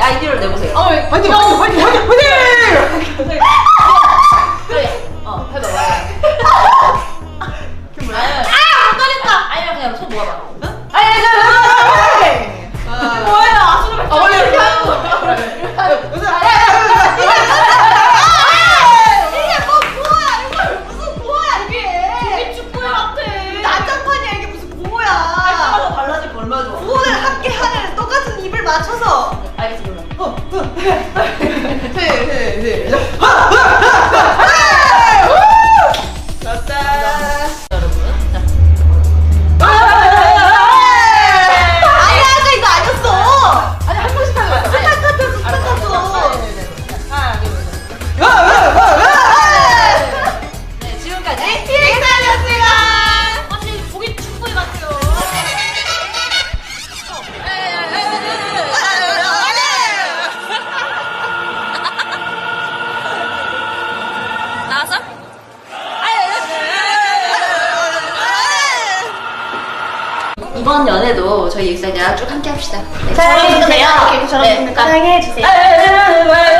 아이디어를 내보세요. 어, 예. 파이팅, 야, 알겠습니다. 어, 어. 해, 네, 네, 네. 아, 이번 연애도 저희 익사대학 쭉 함께 합시다. 네, 사랑해주세요. 저랑 네. 사랑해주세요. 네.